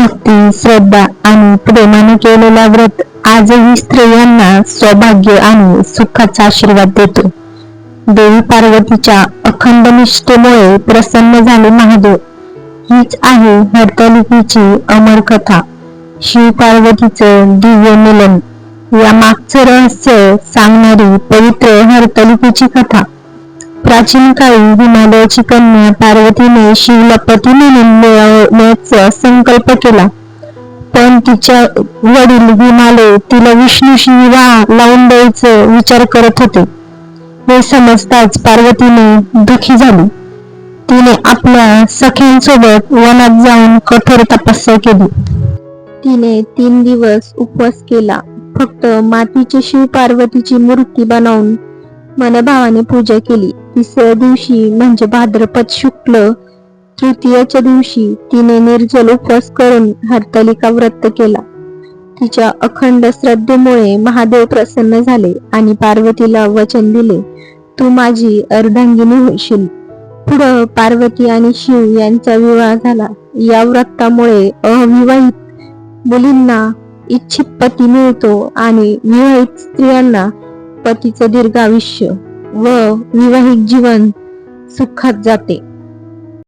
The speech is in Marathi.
भक्ती श्रद्धा आणि प्रेमाने केलेला व्रत आजही स्त्रियांना सौभाग्य आणि सुखाचा आशीर्वाद देतो. देवी पार्वतीच्या अखंड निष्ठेमुळे प्रसन्न झाले महादेव. हीच आहे हरतालिकेची अमर कथा. शिव पार्वतीचं दिव्य मिलन. या मागचं रहस्य सांगणारी पवित्र हरतालिकेची कथा. प्राचीन काळी हिमालयाची कन्या पार्वतीने शिवला पती म्हणून मिळवण्याचा संकल्प केला. पण तिच्या वडील हिमालय तिला विष्णूशी विवाह लावून द्यायचं विचार करत होते. हे समजताच पार्वतीने दुखी झाली. तिने आपल्या सख्यांसोबत वनात जाऊन कठोर तपस्या केली. तिने तीन दिवस उपवास केला. फक्त मातीची शिव पार्वतीची मूर्ती बनवून मनभावाने पूजा केली. तिसऱ्या दिवशी म्हणजे भाद्रपद शुक्ल तृतीयाच्या दिवशी तिने निर्जल उपवास करून हरतालिका व्रत केला. तिच्या अखंड श्रद्धेमुळे महादेव प्रसन्न झाले आणि पार्वतीला वचन दिले तू माझी अर्धांगिनी होशील. पुढं पार्वती आणि शिव यांचा विवाह झाला. या व्रतामुळे अविवाहित मुलींना इच्छित पती मिळतो आणि विवाहित स्त्रियांना पतीचं दीर्घ आयुष्य व विवाहिक जीवन सुखात जाते.